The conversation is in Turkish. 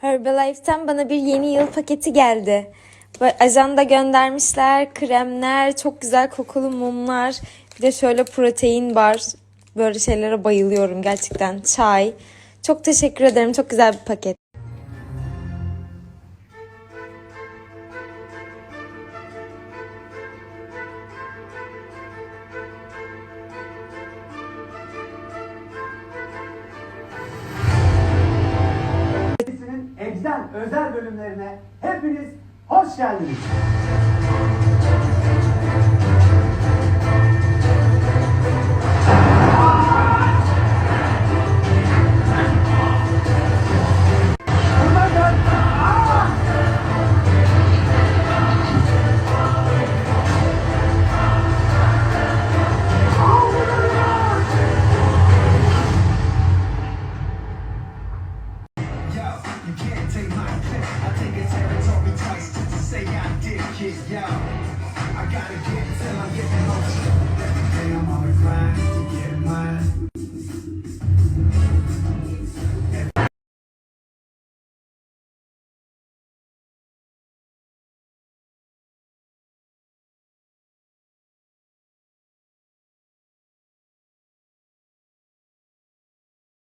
Herbalife'ten bana bir yeni yıl paketi geldi. Ajanda göndermişler, kremler, çok güzel kokulu mumlar. Bir de şöyle protein bar. Böyle şeylere bayılıyorum gerçekten. Çay. Çok teşekkür ederim. Çok güzel bir paket. Dizisinin Ecden özel bölümlerine hepiniz hoş geldiniz. down.